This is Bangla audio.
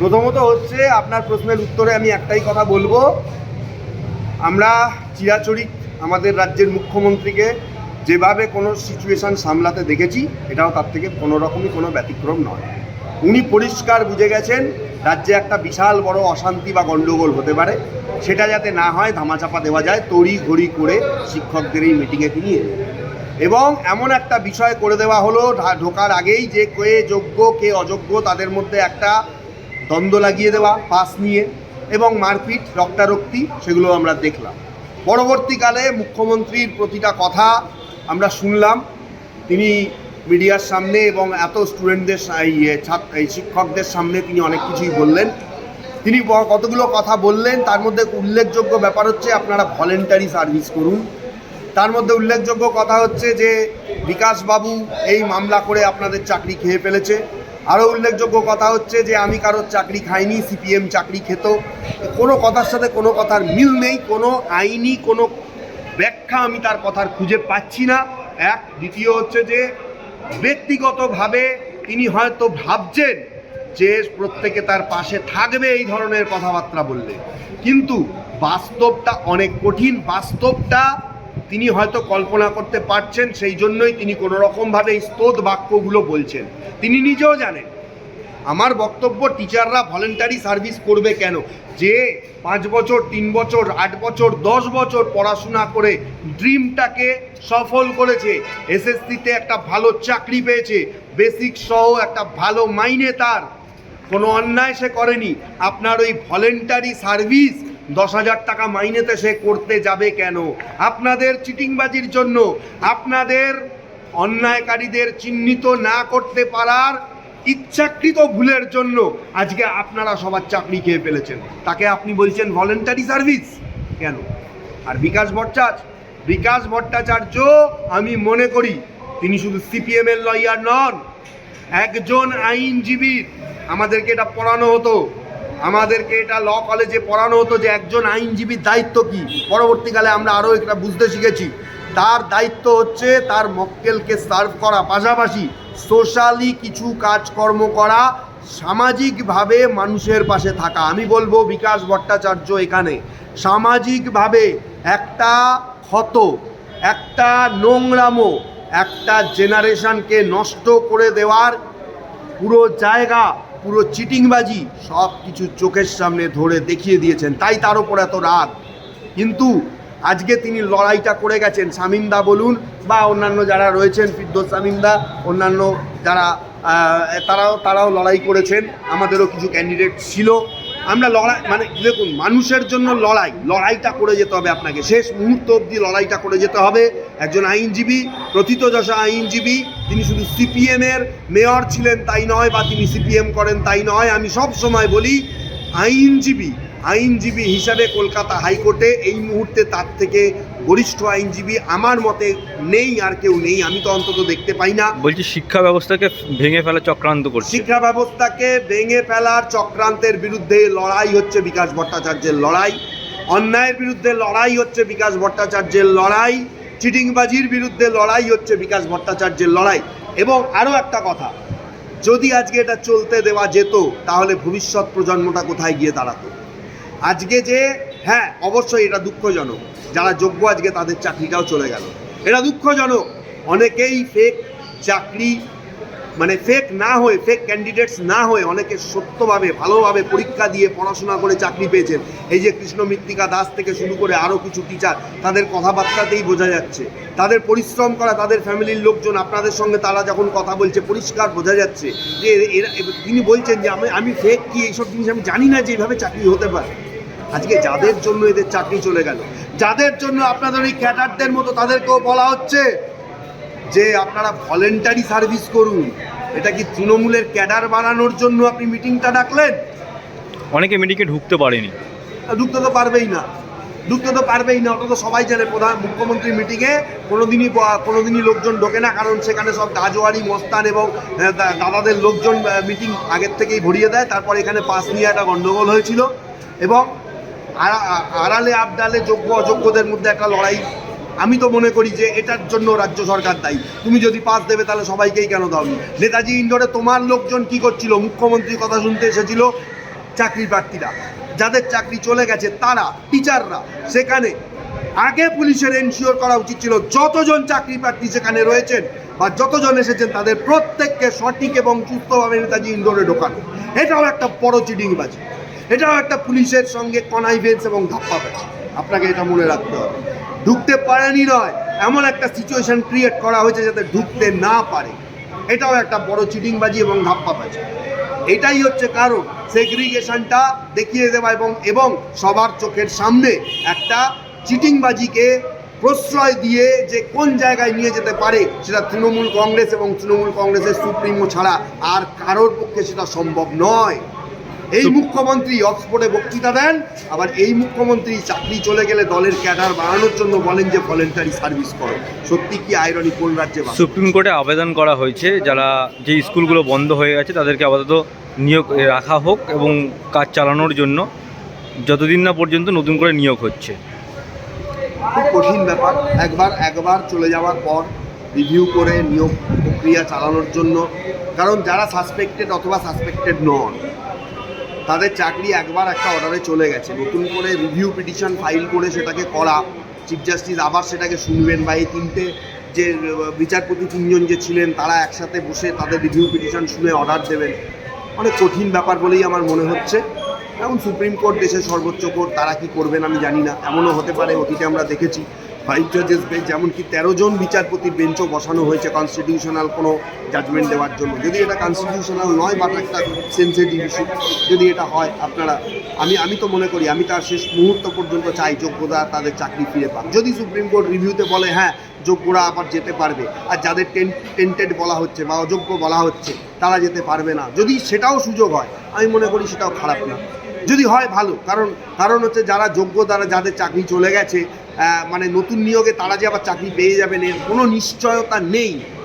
প্রথমত হচ্ছে আপনার প্রশ্নের উত্তরে আমি একটাই কথা বলব। আমরা চিরাচরিত আমাদের রাজ্যের মুখ্যমন্ত্রীকে যেভাবে কোনো সিচুয়েশান সামলাতে দেখেছি, এটাও তার থেকে কোনো রকমই কোনো ব্যতিক্রম নয়। উনি পরিষ্কার বুঝে গেছেন, রাজ্যে একটা বিশাল বড় অশান্তি বা গণ্ডগোল হতে পারে। সেটা যাতে না হয়, ধামাচাপা দেওয়া যায়, তড়ি ঘড়ি করে শিক্ষকদের এই মিটিংয়ে তিনি এবং এমন একটা বিষয় করে দেওয়া হলো ঢোকার আগেই যে কে যোগ্য, কে অযোগ্য, তাদের মধ্যে একটা দ্বন্দ্ব লাগিয়ে দেওয়া পাস নিয়ে এবং মারপিট, রক্তারক্তি সেগুলো আমরা দেখলাম। পরবর্তীকালে মুখ্যমন্ত্রীর প্রতিটা কথা আমরা শুনলাম। তিনি মিডিয়ার সামনে এবং এত স্টুডেন্টদের এই শিক্ষকদের সামনে তিনি অনেক কিছুই বললেন। তিনি কতগুলো কথা বললেন, তার মধ্যে উল্লেখযোগ্য ব্যাপার হচ্ছে আপনারা ভলেন্টারি সার্ভিস করুন। তার মধ্যে উল্লেখযোগ্য কথা হচ্ছে যে বিকাশবাবু এই মামলা করে আপনাদের চাকরি খেয়ে ফেলেছে। আরও উল্লেখযোগ্য কথা হচ্ছে যে আমি কারোর চাকরি খাইনি, সিপিএম চাকরি খেত। কোনো কথার সাথে কোনো কথার মিল নেই, কোনো আইনি কোনো ব্যাখ্যা আমি তার কথার খুঁজে পাচ্ছি না। এক, দ্বিতীয় হচ্ছে যে ব্যক্তিগতভাবে তিনি হয়তো ভাবছেন যে প্রত্যেকে তার পাশে থাকবে এই ধরনের কথাবার্তা বললে। কিন্তু বাস্তবটা অনেক কঠিন, বাস্তবটা তিনি হয়তো কল্পনা করতে পারছেন, সেই জন্যই তিনি কোনো রকমভাবে এই স্তোত বাক্যগুলো বলছেন। তিনি নিজেও জানেন, আমার বক্তব্য টিচাররা ভলেন্টারি সার্ভিস করবে কেন? যে পাঁচ বছর, তিন বছর, আট বছর, দশ বছর পড়াশোনা করে ড্রিমটাকে সফল করেছে, এসএসসিতে একটা ভালো চাকরি পেয়েছে, বেসিক সহ একটা ভালো মাইনে তার। কোনো অন্যায় সে করেনি। আপনার ওই ভলেন্টারি সার্ভিস দশ হাজার টাকা মাইনেতে সে করতে যাবে কেন? আপনাদের চিটিংবাজির জন্য, আপনাদের অন্যায়কারীদের চিহ্নিত না করতে পারার ইচ্ছাকৃত ভুলের জন্য আজকে আপনারা সবার চাকরি খেয়ে ফেলেছেন। তাকে আপনি বলছেন ভলেন্টারি সার্ভিস কেন? আর বিকাশ ভট্টাচার্য বিকাশ ভট্টাচার্য, আমি মনে করি তিনি শুধু সিপিএম এর লয়ার নন, একজন আইনজীবী। আমাদেরকে এটা পড়ানো হতো। আমাদেরকে এটা ল কলেজে পড়ানো হতো যে একজন আইনজীবীর দায়িত্ব কি? পরবর্তীকালে আমরা আরও এটা বুঝতে শিখেছি। তার দায়িত্ব হচ্ছে তার মক্কেলকে সার্ভ করা। পাশাপাশি সোশ্যালি কিছু কাজকর্ম করা, সামাজিকভাবে মানুষের পাশে থাকা। আমি বলব বিকাশ ভট্টাচার্য এখানে। সামাজিকভাবে একটা ক্ষত, একটা নোংরামো, একটা জেনারেশনকে নষ্ট করে দেওয়ার পুরো জায়গা পুরো চিটিংবাজি সব কিছু চোখের সামনে ধরে দেখিয়ে দিয়েছেন। তাই তার ওপর এত রাগ। কিন্তু আজকে তিনি লড়াইটা করে গেছেন। শামিমদা বলুন বা অন্যান্য যারা রয়েছেন, ফিরদোস শামিমদা অন্যান্য যারা তারাও তারাও লড়াই করেছেন। আমাদেরও কিছু ক্যান্ডিডেট ছিল। আমরা লড়াই মানে দেখুন, মানুষের জন্য লড়াই, লড়াইটা করে যেতে হবে আপনাকে। শেষ মুহূর্ত অবধি লড়াইটা করে যেতে হবে। একজন আইনজীবী, প্রথিতযশা আইনজীবী তিনি শুধু সিপিএমের মেয়র ছিলেন তাই নয় বা তিনি সিপিএম করেন তাই নয়। আমি সব সময় বলি আইনজীবী আইনজীবী হিসাবে কলকাতা হাইকোর্টে এই মুহূর্তে তার থেকে বরিষ্ঠ আইনজীবী আমার মতে নেই আর কেউ নেই। আমি তো অন্তত দেখতে পাই না। বলছি শিক্ষা ব্যবস্থাকে ভেঙে ফেলা চক্রান্ত করছে। শিক্ষা ব্যবস্থাকে ভেঙে ফেলার চক্রান্তের বিরুদ্ধে লড়াই হচ্ছে বিকাশ ভট্টাচার্যের লড়াই। অন্যায়ের বিরুদ্ধে লড়াই হচ্ছে বিকাশ ভট্টাচার্যের লড়াই। চিটিংবাজির বিরুদ্ধে লড়াই হচ্ছে বিকাশ ভট্টাচার্যের লড়াই। এবং আরও একটা কথা, যদি আজকে এটা চলতে দেওয়া যেত, তাহলে ভবিষ্যৎ প্রজন্মটা কোথায় গিয়ে দাঁড়াতো? আজকে যে হ্যাঁ অবশ্যই এটা দুঃখজনক, যারা যোগ্য আজকে তাদের চাকরিটাও চলে গেল। এটা দুঃখজনক, অনেকেই ফেক চাকরি মানে ফেক না হয়ে ফেক ক্যান্ডিডেটস না হয়ে অনেকে সত্যভাবে, ভালোভাবে পরীক্ষা দিয়ে পড়াশোনা করে চাকরি পেয়েছেন। এই যে কৃষ্ণ মৃত্তিকা দাস থেকে শুরু করে আরও কিছু টিচার তাদের কথাবার্তাতেই বোঝা যাচ্ছে। তাদের পরিশ্রম করা, তাদের ফ্যামিলির লোকজন, আপনাদের সঙ্গে তারা যখন কথা বলছে, পরিষ্কার বোঝা যাচ্ছে যে এরা তিনি বলছেন যে, আমি আমি ফেক কি? এইসব জিনিস আমি জানি না যে এইভাবে চাকরি হতে পারে। আজকে যাদের জন্য এদের চাকরি চলে গেল, যাদের জন্য আপনাদের ওই ক্যাডারদের মতো তাদেরকেও বলা হচ্ছে যে আপনারা ভলেন্টারি সার্ভিস করুন এটা কি তৃণমূলের ক্যাডার বানানোর জন্য আপনি মিটিংটা ডাকলেন? অনেকে মেডিকে ঢুকতে পারেনি। ঢুকতে তো পারবেই না। ঢুকতে তো পারবেই না ওটা তো সবাই জানে প্রধান মুখ্যমন্ত্রী মিটিংয়ে কোনোদিনই কোনোদিনই লোকজন ঢোকে না কারণ সেখানে সব গাজোয়ারি মস্তান এবং দাদাদের লোকজন মিটিং আগের থেকেই ভরিয়ে দেয়। তারপর এখানে পাস নিয়ে একটা গণ্ডগোল হয়েছিল এবং আড়ালে আবডালে যোগ্য অযোগ্যদের মধ্যে একটা লড়াই আমি তো মনে করি যে এটার জন্য রাজ্য সরকার দায়ী। তুমি যদি পাস দেবে, তাহলে সবাইকেই কেন দাওনি? নেতাজি ইন্ডোরে তোমার লোকজন কি করছিল? মুখ্যমন্ত্রী কথা শুনতে এসেছিল চাকরি প্রার্থীরা। যাদের চাকরি চলে গেছে, তারা, টিচাররা, সেখানে আগে পুলিশের এনশিওর করা উচিত ছিল, যতজন চাকরি প্রার্থী সেখানে রয়েছেন বা যতজন এসেছেন, তাদের প্রত্যেককে সঠিক এবং সুস্থভাবে নেতাজি ইন্দোরে ঢোকানো। এটাও একটা বড় চিডিংবাজি এটাও একটা পুলিশের সঙ্গে কনাইভেন্স এবং ধাপ্পাবাজি আপনাকে এটা মনে রাখতে হবে। ঢুকতে পারেনি নয়, এমন একটা সিচুয়েশন ক্রিয়েট করা হয়েছে যাতে ঢুকতে না পারে। এটাও একটা বড় চিটিংবাজি এবং ধাপ্পাবাজি। এটাই হচ্ছে কারণ। সেগ্রিগেশনটা দেখিয়ে দেওয়া এবং এবং সবার চোখের সামনে একটা চিটিংবাজিকে প্রশ্রয় দিয়ে যে কোন জায়গায় নিয়ে যেতে পারে, সেটা তৃণমূল কংগ্রেস এবং তৃণমূল কংগ্রেসের সুপ্রিমো ছাড়া আর কারোর পক্ষে সেটা সম্ভব নয়। এই মুখ্যমন্ত্রী অক্সফোর্ডে বক্তৃতা দেন আবার এই মুখ্যমন্ত্রী চাকরি চলে গেলে দলের ক্যাডার বাড়ানোর জন্য বলেন যে ভলেন্টারি সার্ভিস করো। সত্যি কি আইরনি কোন রাজ্যে সুপ্রিম কোর্টে আবেদন করা হয়েছে যারা যে স্কুলগুলো বন্ধ হয়ে গেছে তাদেরকে আপাতত নিয়োগ রাখা হোক এবং কাজ চালানোর জন্য যতদিন না পর্যন্ত নতুন করে নিয়োগ হচ্ছে। খুব কঠিন ব্যাপার। একবার একবার চলে যাওয়ার পর রিভিউ করে নিয়োগ প্রক্রিয়া চালানোর জন্য কারণ যারা সাসপেক্টেড অথবা সাসপেক্টেড নন তাদের চাকরি একবার একটা অর্ডারে চলে গেছে। নতুন করে রিভিউ পিটিশন ফাইল করে সেটাকে করা। চিফ জাস্টিস আবার সেটাকে শুনবেন বা এই তিনটে যে বিচারপতি তিনজন যে ছিলেন, তারা একসাথে বসে তাদের রিভিউ পিটিশন শুনে অর্ডার দেবেন। অনেক কঠিন ব্যাপার বলেই আমার মনে হচ্ছে। এখন সুপ্রিম কোর্ট দেশের সর্বোচ্চ কোর্ট তারা কি করবেন আমি জানি না। এমনও হতে পারে অতীতে আমরা দেখেছি। ফাইভ জাজেস বেঞ্চ এমনকি তেরো জন বিচারপতির বেঞ্চও বসানো হয়েছে কনস্টিটিউশনাল কোনো জাজমেন্ট দেওয়ার জন্য। যদি এটা কনস্টিটিউশনাল নয় বাট একটা সেন্সিটিভ ইস্যু যদি এটা হয়, আপনারা, আমি আমি তো মনে করি, আমি তার শেষ মুহূর্ত পর্যন্ত চাই যোগ্যতা তাদের চাকরি ফিরে পাক। যদি সুপ্রিম কোর্ট রিভিউতে বলে হ্যাঁ যোগ্যরা আবার যেতে পারবে। আর যাদের টেন টেন্টেড বলা হচ্ছে বা অযোগ্য বলা হচ্ছে, তারা যেতে পারবে না। যদি সেটাও সুযোগ হয়, আমি মনে করি সেটাও খারাপ না। যদি হয়, ভালো। কারণ কারণ হচ্ছে যারা যোগ্য, তারা যাদের চাকরি চলে গেছে মানে নতুন নিয়োগে তারা যে আবার চাকরি পেয়ে যাবেন এর কোনো নিশ্চয়তা নেই।